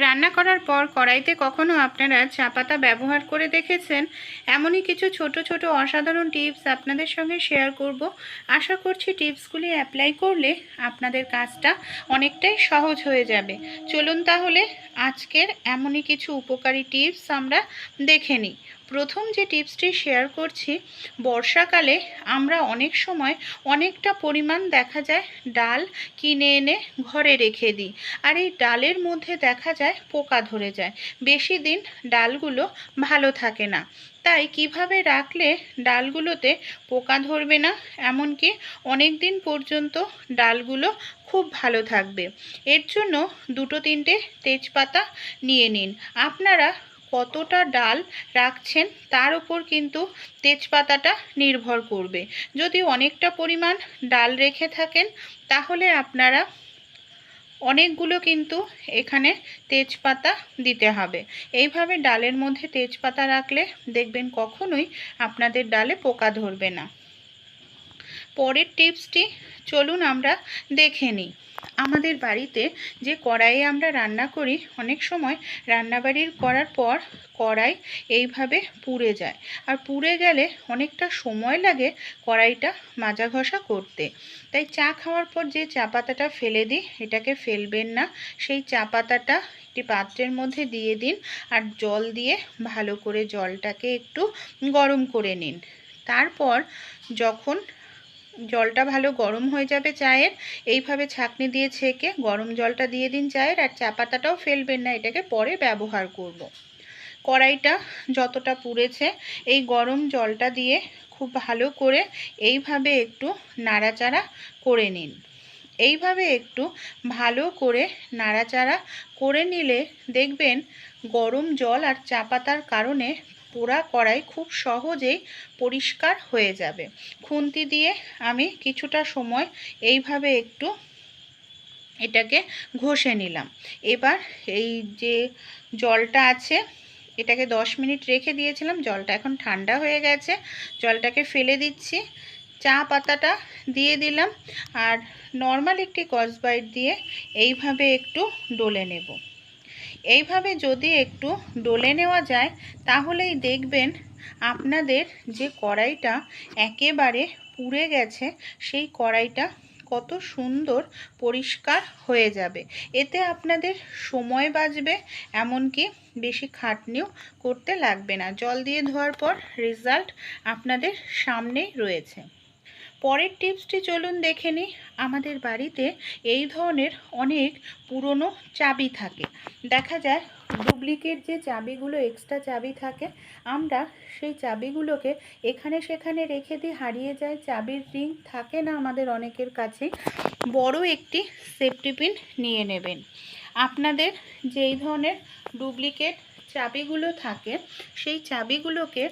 রান্না করার পর কড়াইতে কখনো আপনারা চা পাতা ব্যবহার করে দেখেছেন? এমনই কিছু ছোট ছোট অসাধারণ টিপস আপনাদের সঙ্গে শেয়ার করব। আশা করছি টিপসগুলি অ্যাপ্লাই করলে আপনাদের কাজটা অনেকটাই সহজ হয়ে যাবে। চলুন তাহলে আজকের এমনই কিছু উপকারী টিপস আমরা দেখে নিই। প্রথম যে টিপসটি শেয়ার করছি, বর্ষাকালে আমরা অনেক সময় অনেকটা পরিমাণ দেখা যায় ডাল কিনে এনে ঘরে রেখে দিই। আর এই ডালের মধ্যে দেখা যায় পোকা ধরে যায়। বেশি দিন ডালগুলো ভালো থাকে না। তাই কীভাবে রাখলে ডালগুলোতে পোকা ধরবে না? এমনকি অনেক দিন পর্যন্ত ডালগুলো খুব ভালো থাকবে। এর জন্য দুটো তিনটে তেজপাতা নিয়ে নিন। আপনারা কতটা ডাল রাখছেন তার উপর কিন্তু তেজপাতাটা নির্ভর করবে। যদি অনেকটা পরিমাণ ডাল রেখে থাকেন, তাহলে আপনারা অনেকগুলো কিন্তু এখানে তেজপাতা দিতে হবে। এইভাবে ডালের মধ্যে তেজপাতা রাখলে দেখবেন কখনোই আপনাদের ডালে পোকা ধরবে না। পরের টিপসটি চলুন আমরা দেখে নিই। আমাদের বাড়িতে যে কড়াইয়ে আমরা রান্না করি, অনেক সময় রান্নাবাড়ির করার পর কড়াই এইভাবে পুড়ে যায়। আর পুড়ে গেলে অনেকটা সময় লাগে কড়াইটা মাজা ঘষা করতে। তাই চা খাওয়ার পর যে চা পাতাটা ফেলে দিই, এটাকে ফেলবেন না। সেই চা পাতাটা একটি পাত্রের মধ্যে দিয়ে দিন আর জল দিয়ে ভালো করে জলটাকে একটু গরম করে নিন। তারপর যখন জলটা ভালো গরম হয়ে যাবে চায়ের এইভাবে ছাঁকনি দিয়ে ছেঁকে গরম জলটা দিয়ে দিন চায়ের আর চা পাতাটাও ফেলবেন না, এটাকে পরে ব্যবহার করব। কড়াইটা যতটা পুড়েছে, এই গরম জলটা দিয়ে খুব ভালো করে এইভাবে একটু নাড়াচাড়া করে নিন এইভাবে একটু ভালো করে নাড়াচাড়া করে নিলে দেখবেন গরম জল আর চা পাতার কারণে পোড়া কড়াই খুব সহজেই পরিষ্কার হয়ে যাবে। খুন্তি দিয়ে আমি কিছুটা সময় এইভাবে একটু এটাকে ঘষে নিলাম। এবার এই যে জলটা আছে, এটাকে দশ মিনিট রেখে দিয়েছিলাম, জলটা এখন ঠান্ডা হয়ে গেছে। জলটাকে ফেলে দিচ্ছি। চা পাতাটা দিয়ে দিলাম। আর নর্মাল একটি কসবাইট দিয়ে এইভাবে একটু ডলে নেব। এইভাবে যদি একটু ডলে নেওয়া যায়, তাহলেই দেখবেন আপনাদের যে কড়াইটা একেবারে পুড়ে গেছে, সেই কড়াইটা কত সুন্দর পরিষ্কার হয়ে যাবে। এতে আপনাদের সময় বাঁচবে, এমনকি বেশি খাটনিও করতে লাগবে না। জল দিয়ে ধোয়ার পর রেজাল্ট আপনাদের সামনেই রয়েছে। পরের টিপসটি চলুন দেখে নিই। আমাদের বাড়িতে এই ধরনের অনেক পুরনো চাবি থাকে। দেখা যায় ডুপ্লিকেট যে চাবিগুলো, এক্সট্রা চাবি থাকে, আমরা সেই চাবিগুলোকে এখানে সেখানে রেখে দিই, হারিয়ে যায়। চাবির রিং থাকে না আমাদের অনেকের কাছেই। বড় একটি সেফটি পিন নিয়ে নেবেন। আপনাদের যেই ধরনের ডুপ্লিকেট চাবিগুলো থাকে, সেই চাবিগুলোকে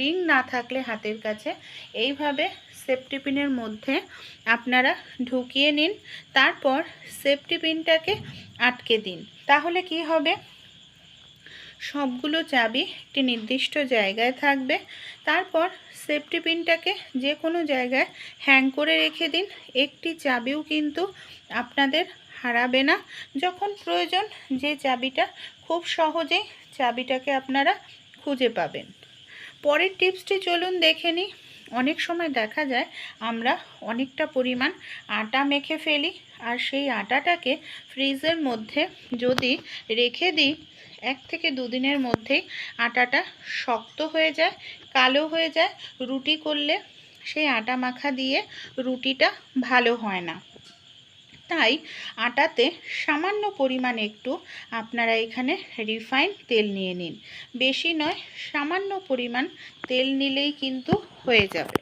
রিং না থাকলে হাতের কাছে, এইভাবে সেফটি পিনের মধ্যে আপনারা ঢুকিয়ে নিন, তারপর সেফটি পিনটাকে আটকে দিন। তাহলে কি হবে? সবগুলো চাবি একটি নির্দিষ্ট জায়গায় থাকবে। তারপর সেফটি পিনটাকে যে কোনো জায়গায় হ্যাং করে রেখে দিন। একটি চাবিও কিন্তু আপনাদের হারাবে না। যখন প্রয়োজন যে চাবিটা, খুব সহজেই চাবিটাকে আপনারা খুঁজে পাবেন। পরের টিপসটি চলুন দেখে নিই। অনেক সময় দেখা যায় আমরা অনেকটা পরিমাণ আটা মেখে ফেলি আর সেই আটাটাকে ফ্রিজের মধ্যে যদি রেখে দিই, এক থেকে দুদিনের মধ্যেই আটাটা শক্ত হয়ে যায়, কালো হয়ে যায়। রুটি করলে সেই আটা মাখা দিয়ে রুটিটা ভালো হয় না। তাই আটাতে সামান্য পরিমাণ একটু আপনারা এখানে রিফাইন তেল নিয়ে নিন। বেশি নয়, সামান্য পরিমাণ তেল নিলেই কিন্তু হয়ে যাবে।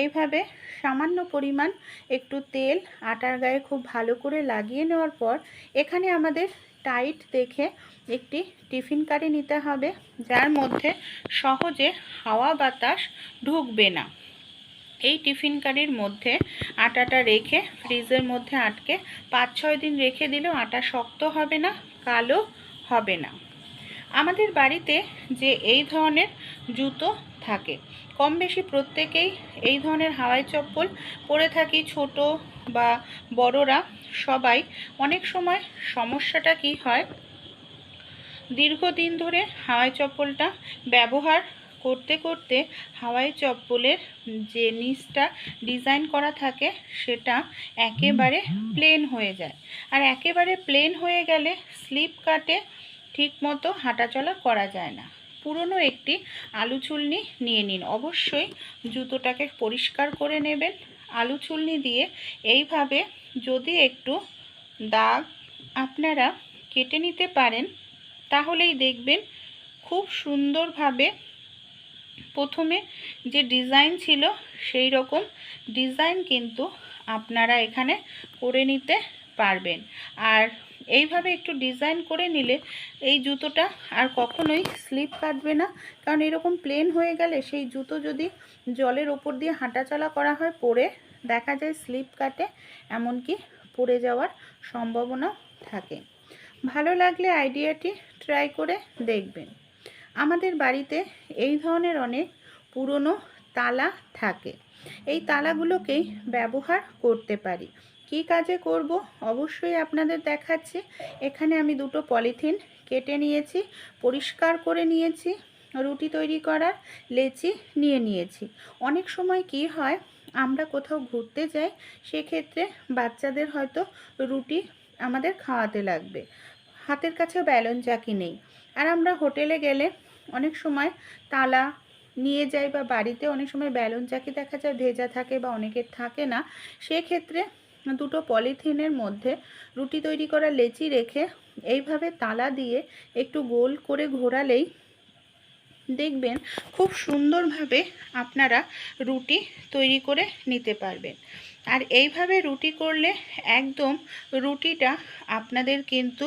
এইভাবে সামান্য পরিমাণ একটু তেল আটার গায়ে খুব ভালো করে লাগিয়ে নেওয়ার পর এখানে আমাদের টাইট দেখে একটি টিফিন কারি নিতে হবে, যার মধ্যে সহজে হাওয়া বাতাস ঢুকবে না। এই টিফিন কারির মধ্যে আটাটা রেখে ফ্রিজের মধ্যে আটকে পাঁচ ছয় দিন রেখে দিলেও আটা শক্ত হবে না, কালো হবে না। আমাদের বাড়িতে যে এই ধরনের জুতো থাকে, কম বেশি প্রত্যেকেই এই ধরনের হাওয়াই চপ্পল পরে থাকি ছোট বা বড়রা সবাই। অনেক সময় সমস্যাটা কি হয়? দীর্ঘদিন ধরে হাওয়াই চপ্পলটা ব্যবহার করতে করতে হাওয়াই চপ্পলের যে নিচটা ডিজাইন করা থাকে সেটা একেবারে প্লেন হয়ে যায়। আর একেবারে প্লেন হয়ে গেলে স্লিপ কাটে ঠিক মতো হাঁটাচলা করা যায় না। পুরনো একটি আলু চুলনি নিয়ে নিন। অবশ্যই জুতোটাকে পরিষ্কার করে নেবেন। আলু চুলনি দিয়ে এইভাবে যদি একটু দাগ আপনারা কেটে নিতে পারেন তাহলেই দেখবেন খুব সুন্দরভাবে প্রথমে যে ডিজাইন ছিল সেই রকম ডিজাইন কিন্তু আপনারা এখানে করে নিতে পারবেন। আর এইভাবে একটু ডিজাইন করে নিলে এই জুতোটা আর কখনোই স্লিপ কাটবে না, কারণ এরকম প্লেন হয়ে গেলে সেই জুতো যদি জলের ওপর দিয়ে হাঁটাচলা করা হয়, পরে দেখা যায় স্লিপ কাটে, এমনকি পড়ে যাওয়ার সম্ভাবনাও থাকে। ভালো লাগলে আইডিয়াটি ট্রাই করে দেখবেন। আমাদের বাড়িতে এই ধরনের অনেক পুরনো তালা থাকে। এই তালাগুলোকেই ব্যবহার করতে পারি। কী কাজে করব? অবশ্যই আপনাদের দেখাচ্ছি। এখানে আমি দুটো পলিথিন কেটে নিয়েছি, পরিষ্কার করে নিয়েছি, রুটি তৈরি করার লেচি নিয়ে নিয়েছি। অনেক সময় কি হয়, আমরা কোথাও ঘুরতে যাই, সেক্ষেত্রে বাচ্চাদের হয়তো রুটি আমাদের খাওয়াতে লাগবে। হাতের কাছে ব্যালন চাকি নেই। আর আমরা হোটেলে গেলে অনেক সময় তালা নিয়ে যাই বা বাড়িতে অনেক সময় ব্যালন চাকি দেখা যায়, ভেজা থাকে বা অনেকের থাকে না। সেক্ষেত্রে দুটো পলিথিনের মধ্যে রুটি তৈরি করা লেচি রেখে এইভাবে তালা দিয়ে একটু গোল করে ঘোরালেই দেখবেন খুব সুন্দরভাবে আপনারা রুটি তৈরি করে নিতে পারবেন। আর এইভাবে রুটি করলে একদম রুটিটা আপনাদের কিন্তু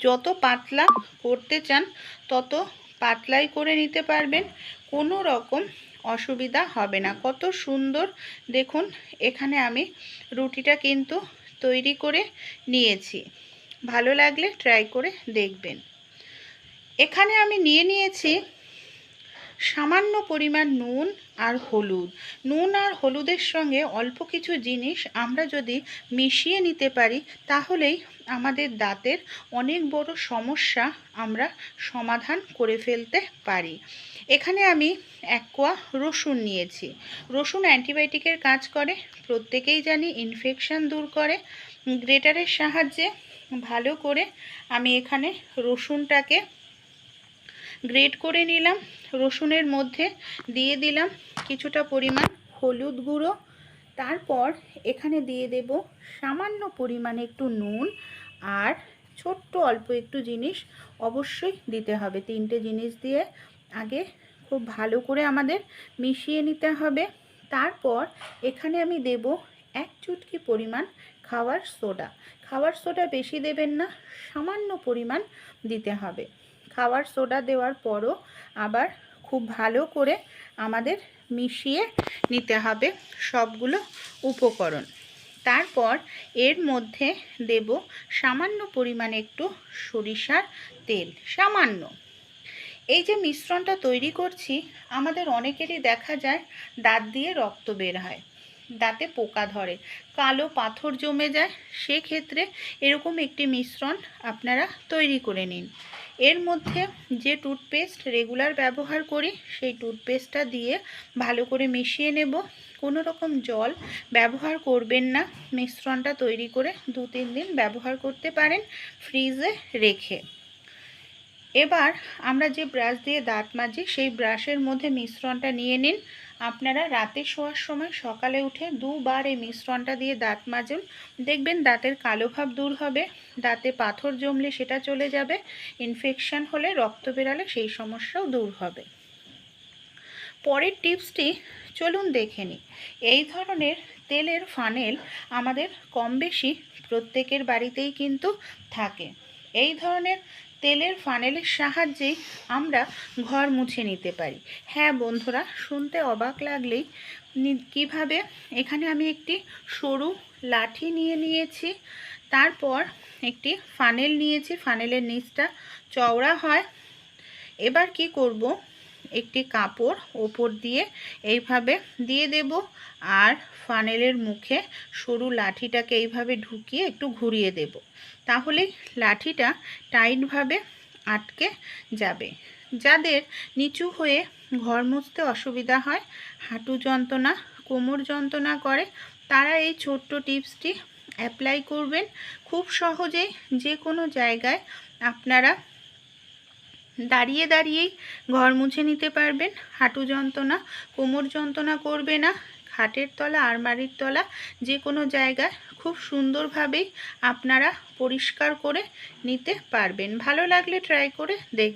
যত পাতলা করতে চান, তত পাতলাই করে নিতে পারবেন। কোনো রকম অসুবিধা হবে না। কত সুন্দর দেখুন, এখানে আমি রুটিটা কিন্তু তৈরি করে নিয়েছি। ভালো লাগলে ট্রাই করে দেখবেন। এখানে আমি নিয়ে নিয়েছি সামান্য পরিমাণ নুন আর হলুদ। নুন আর হলুদের সঙ্গে অল্প কিছু জিনিস আমরা যদি মিশিয়ে নিতে পারি, তাহলেই আমাদের দাঁতের অনেক বড় সমস্যা আমরা সমাধান করে ফেলতে পারি। এখানে আমি এক কোয়া রসুন নিয়েছি। রসুন অ্যান্টিবায়োটিকের কাজ করে, প্রত্যেকেই জানি ইনফেকশান দূর করে। গ্রেটারের সাহায্যে ভালো করে আমি এখানে রসুনটাকে গ্রেট করে নিলাম, রসুনের মধ্যে দিয়ে দিলাম কিছুটা পরিমাণ হলুদ গুঁড়ো। তারপর এখানে দিয়ে দেব সামান্য পরিমাণে একটু নুন আর ছোট্ট অল্প একটু জিনিস অবশ্যই দিতে হবে। তিনটে জিনিস দিয়ে আগে খুব ভালো করে আমাদের মিশিয়ে নিতে হবে। তারপর এখানে আমি দেব এক চুটকি পরিমাণ খাওয়ার সোডা। খাওয়ার সোডা বেশি দেবেন না, সামান্য পরিমাণ দিতে হবে। খাওয়ার সোডা দেওয়ার পরও আবার খুব ভালো করে আমাদের মিশিয়ে নিতে হবে সবগুলো উপকরণ। তারপর এর মধ্যে দেব সামান্য পরিমাণে একটু সরিষার তেল, সামান্য। এই যে মিশ্রণটা তৈরি করছি, আমাদের অনেকেরই দেখা যায় দাঁত দিয়ে রক্ত বের হয়, দাঁতে পোকা ধরে, কালো পাথর জমে যায়। সেক্ষেত্রে এরকম একটি মিশ্রণ আপনারা তৈরি করে নিন। এর মধ্যে যে টুথপেস্ট রেগুলার ব্যবহার করি, সেই টুথপেস্টটা দিয়ে ভালো করে মিশিয়ে নেব। কোনো রকম জল ব্যবহার করবেন না। মিশ্রণটা তৈরি করে দু তিন দিন ব্যবহার করতে পারেন ফ্রিজে রেখে। এবার আমরা যে ব্রাশ দিয়ে দাঁত মাজি, সেই ব্রাশের মধ্যে মিশ্রণটা নিয়ে নিন। আপনারা রাতে শোয়ার সময় সকালে উঠে দুবার এই মিশ্রণটা দিয়ে দাঁত মাজুন। দেখবেন দাঁতের কালো ভাব দূর হবে, দাঁতে পাথর জমলে সেটা চলে যাবে ইনফেকশান হলে রক্ত বেরালে সেই সমস্যাও দূর হবে। পরের টিপসটি চলুন দেখে নিই। এই ধরনের তেলের ফানেল আমাদের কম বেশি প্রত্যেকের বাড়িতেই কিন্তু থাকে। এই ধরনের তেলের ফানেলের সাহায্যেই আমরা ঘর মুছে নিতে পারি। হ্যাঁ বন্ধুরা, শুনতে অবাক লাগলেই কীভাবে? এখানে আমি একটি সরু লাঠি নিয়ে নিয়েছি, তারপর একটি ফানেল নিয়েছি ফানেলের নিচটা চওড়া হয়। এবার কি করব? একটি কাপড় ওপর দিয়ে এইভাবে দিয়ে দেব আর ফানেলের মুখে সরু লাঠিটাকে এইভাবে ঢুকিয়ে একটু ঘুরিয়ে দেব। তাহলেই লাঠিটা টাইটভাবে আটকে যাবে। যাদের নিচু হয়ে ঘর মুছতে অসুবিধা হয়, হাঁটু যন্ত্রণা, কোমর যন্ত্রণা করে, তারা এই ছোট্ট টিপসটি অ্যাপ্লাই করবেন। খুব সহজেই যে কোনো জায়গায় আপনারা দাঁড়িয়ে দাঁড়িয়েই ঘর মুছে নিতে পারবেন। হাঁটু যন্ত্রণা, কোমর যন্ত্রণা করবে না। খাটের তলা, আলমারির তলা, যে কোনো জায়গায় খুব সুন্দরভাবেই আপনারা পরিষ্কার করে নিতে পারবেন। ভালো লাগলে ট্রাই করে দেখ